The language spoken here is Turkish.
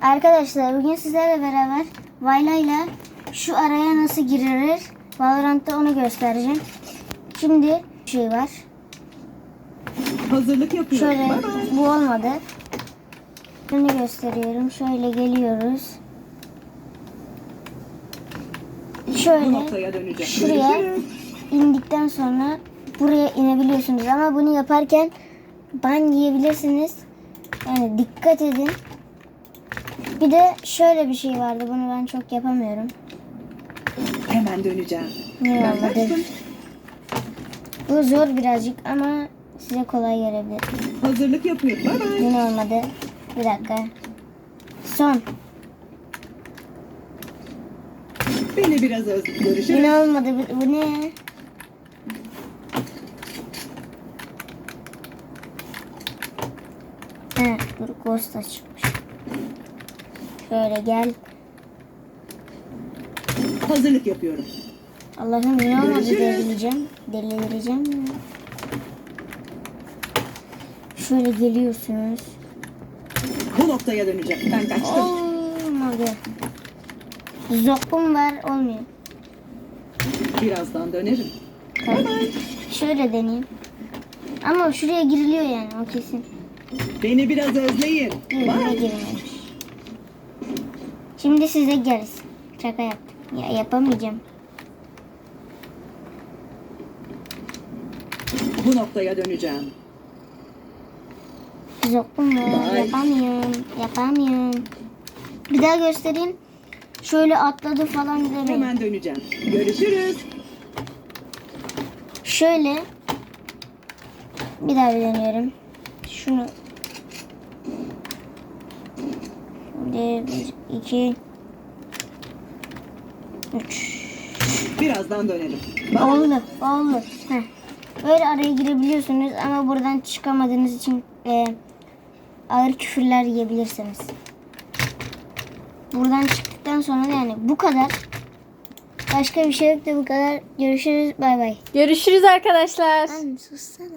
Arkadaşlar bugün sizlerle beraber Vayla ile şu araya nasıl girilir Valorant'ta onu göstereceğim. Şimdi şey var. Hazırlık yapıyorum. Şöyle bu olmadı. Bunu gösteriyorum. Şöyle geliyoruz. Şöyle şuraya indikten sonra buraya inebiliyorsunuz ama bunu yaparken ban yiyebilirsiniz. Yani dikkat edin. Bir de şöyle bir şey vardı. Bunu ben çok yapamıyorum. Hemen döneceğim. Ne olmadı? Bu zor birazcık ama size kolay gelebilir. Hazırlık yapıyorum. Bye bye. Yine olmadı. Bir dakika. Son. Beni biraz öz. Görüşürüz. Yine olmadı. Bu, bu ne? He, dur Ghost çıkmış. Şöyle gel. Hazırlık yapıyorum. Allah'ım yine olmadı delireceğim. Delireceğim. Şöyle geliyorsunuz. Bu noktaya döneceğim. Ben kaçtım. Olmadı. Zokum var olmuyor. Birazdan dönerim. Tamam. Şöyle deneyeyim. Ama şuraya giriliyor yani o kesin. Beni biraz özleyin. Bye. Şimdi size geriz. Şaka yaptım. Ya yapamayacağım. Bu noktaya döneceğim. Zokum var. Vay. Yapamıyorum. Yapamıyorum. Bir daha göstereyim. Şöyle atladı falan demeyin. Hemen döneceğim. Görüşürüz. Şöyle bir daha deniyorum. Şunu Şimdi bir, iki, üç. Birazdan. Oldu, oldu. Heh. Böyle araya girebiliyorsunuz ama buradan çıkamadığınız için e, ağır küfürler yiyebilirsiniz. Buradan çıktıktan sonra da yani bu kadar. Başka bir şey yok da bu kadar. Görüşürüz. Bay bay. Görüşürüz arkadaşlar. Lan sussana.